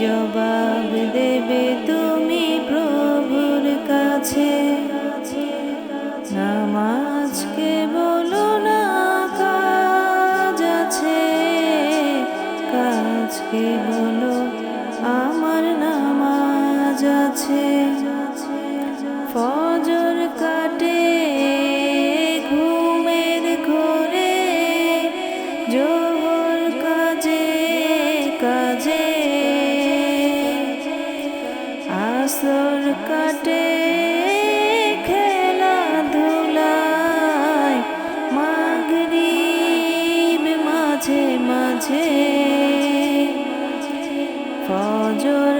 জবাব দেবে তুমি প্রভুর কাছে। নামাজ বলো আসর কাটে খেলাধুলায় মাঝে মাঝে। ফজর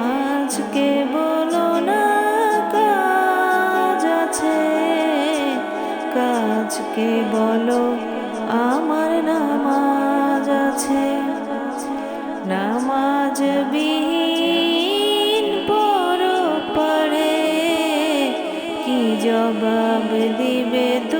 নামাজকে বলো না কাজ আছে। কাজকে বলো, আমার নামাজ আছে। নামাজ বিহীন পর পড়ে, কি জবাব দিবে তুমি